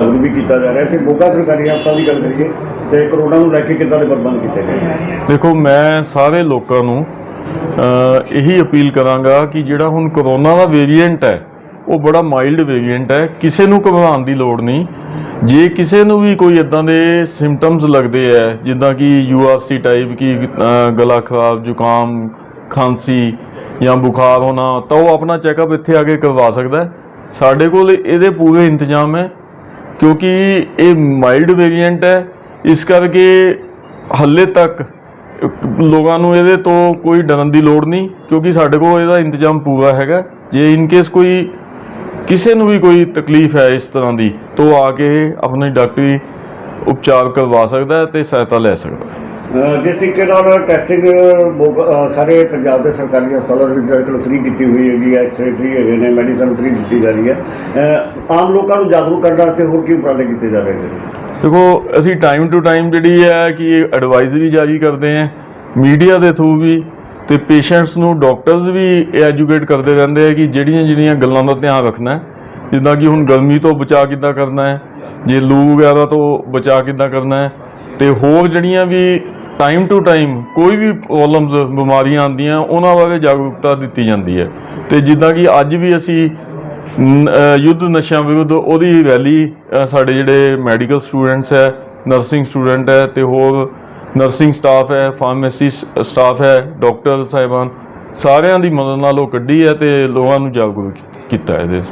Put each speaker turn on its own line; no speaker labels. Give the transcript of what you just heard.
ਜਾਗਰੂਕ ਵੀ ਕੀਤਾ ਜਾ ਰਿਹਾ ਤੇ ਮੋਗਾ ਸਰਕਾਰੀ ਹਸਪਤਾਲ ਦੀ ਗੱਲ ਕਰੀਏ ਤੇ ਕਰੋਨਾ ਨੂੰ ਲੈ ਕੇ ਕਿੱਦਾਂ ਦੇ ਪ੍ਰਬੰਧ ਕੀਤੇ ਗਏ?
ਦੇਖੋ, ਮੈਂ ਸਾਰੇ ਲੋਕਾਂ ਨੂੰ ਇਹੀ ਅਪੀਲ ਕਰਾਂਗਾ ਕਿ ਜਿਹੜਾ ਹੁਣ ਕਰੋਨਾ ਦਾ ਵੇਰੀਐਂਟ ਹੈ, ਉਹ ਬੜਾ ਮਾਈਲਡ ਵੇਰੀਐਂਟ ਹੈ। ਕਿਸੇ ਨੂੰ ਘਬਰਾਉਣ ਦੀ ਲੋੜ ਨਹੀਂ। ਜੇ ਕਿਸੇ ਨੂੰ ਵੀ ਕੋਈ ਇਦਾਂ ਦੇ ਸਿੰਪਟਮਸ ਲੱਗਦੇ ਹੈ ਜਿੱਦਾਂ ਕਿ ਯੂਆਰਸੀ ਟਾਈਪ ਕਿ ਗਲਾ ਖਰਾਬ, ਜ਼ੁਕਾਮ, ਖਾਂਸੀ ਜਾਂ ਬੁਖਾਰ ਹੋਣਾ, ਤਾਂ ਉਹ ਆਪਣਾ ਚੈੱਕਅਪ ਇੱਥੇ ਆ ਕੇ ਕਰਵਾ ਸਕਦਾ ਸਾਡੇ ਕੋਲ ਇਹਦੇ ਪੂਰੇ ਇੰਤਜ਼ਾਮ ਹੈ। ਕਿਉਂਕਿ ਇਹ ਮਾਈਲਡ ਵੇਰੀਐਂਟ ਹੈ, ਇਸ ਕਰਕੇ ਹੱਲੇ ਤੱਕ ਲੋਕਾਂ ਨੂੰ ਇਹਦੇ ਤੋਂ ਕੋਈ ਡਰਨ ਦੀ ਲੋੜ ਨਹੀਂ, ਕਿਉਂਕਿ ਸਾਡੇ ਕੋਲ ਇਹਦਾ ਇੰਤਜ਼ਾਮ ਪੂਰਾ ਹੈਗਾ। ਜੇ ਇਨ ਕੇਸ ਕੋਈ ਕਿਸੇ ਨੂੰ ਵੀ ਕੋਈ ਤਕਲੀਫ ਹੈ ਇਸ ਤਰ੍ਹਾਂ ਦੀ, ਤਾਂ ਉਹ ਆ ਕੇ ਆਪਣੀ ਡਾਕਟਰੀ ਉਪਚਾਰ ਕਰਵਾ ਸਕਦਾ ਹੈ ਤੇ ਸਹਾਇਤਾ ਲੈ ਸਕਦਾ
ਜਿਸ ਤਰੀਕੇ ਨਾਲ ਟੈਸਟਿੰਗ ਮੋਗਾ- ਸਾਰੇ ਪੰਜਾਬ ਦੇ ਸਰਕਾਰੀ ਹਸਪਤਾਲਾਂ ਦੇ ਵਿੱਚ ਅੱਜ ਫ੍ਰੀ ਕੀਤੀ ਹੋਈ ਹੈਗੀ ਹੈ ਐਕਸਰੇ ਫ੍ਰੀ ਹੈਗੇ ਨੇ ਮੈਡੀਸਨ ਫ੍ਰੀ ਦਿੱਤੀ ਜਾ ਰਹੀ ਹੈ। ਆਮ ਲੋਕਾਂ ਨੂੰ ਜਾਗਰੂਕ ਕਰਨ ਵਾਸਤੇ ਹੋਰ ਕੀ ਉਪਰਾਲੇ ਕੀਤੇ ਜਾ ਰਹੇ ਨੇ?
ਦੇਖੋ, ਅਸੀਂ ਟਾਈਮ ਟੂ ਟਾਈਮ ਜਿਹੜੀ ਹੈ ਕਿ ਐਡਵਾਈਜ਼ਰੀ ਜਾਰੀ ਕਰਦੇ ਹਾਂ ਮੀਡੀਆ ਦੇ ਥਰੂ ਵੀ, ਤੇ ਪੇਸ਼ੈਂਟਸ ਨੂੰ ਡਾਕਟਰਸ ਵੀ ਐਜੂਕੇਟ ਕਰਦੇ ਰਹਿੰਦੇ ਆ ਕਿ ਜਿਹੜੀਆਂ ਜਿਹੜੀਆਂ ਗੱਲਾਂ ਦਾ ਧਿਆਨ ਰੱਖਣਾ ਹੈ, ਜਿੱਦਾਂ ਕਿ ਹੁਣ ਗਰਮੀ ਤੋਂ ਬਚਾਅ ਕਿੱਦਾਂ ਕਰਨਾ ਹੈ, ਜੇ ਲੂ ਵਗੈਰਾ ਤੋਂ ਬਚਾਅ ਕਿੱਦਾਂ ਕਰਨਾ ਹੈ, ਤੇ ਹੋਰ ਜਿਹੜੀਆਂ ਵੀ ਟਾਈਮ ਟੂ ਟਾਈਮ ਕੋਈ ਵੀ ਪ੍ਰੋਬਲਮਸ ਬਿਮਾਰੀਆਂ ਆਉਂਦੀਆਂ, ਉਹਨਾਂ ਬਾਰੇ ਜਾਗਰੂਕਤਾ ਦਿੱਤੀ ਜਾਂਦੀ ਹੈ। ਤੇ ਜਿੱਦਾਂ ਕਿ ਅੱਜ ਵੀ ਅਸੀਂ ਯੁੱਧ ਨਸ਼ਿਆਂ ਵਿਰੁੱਧ ਉਹਦੀ ਰੈਲੀ ਸਾਡੇ ਜਿਹੜੇ ਮੈਡੀਕਲ ਸਟੂਡੈਂਟਸ ਹੈ ਨਰਸਿੰਗ ਸਟੂਡੈਂਟ ਹੈ ਤੇ ਹੋਰ ਨਰਸਿੰਗ ਸਟਾਫ ਹੈ ਫਾਰਮੇਸੀ ਸਟਾਫ ਹੈ ਡਾਕਟਰ ਸਾਹਿਬਾਨ, ਸਾਰਿਆਂ ਦੀ ਮਦਦ ਨਾਲ ਉਹ ਕੱਢੀ ਹੈ ਤੇ ਲੋਕਾਂ ਨੂੰ ਜਾਗਰੂਕ ਕੀਤਾ ਇਹਦੇ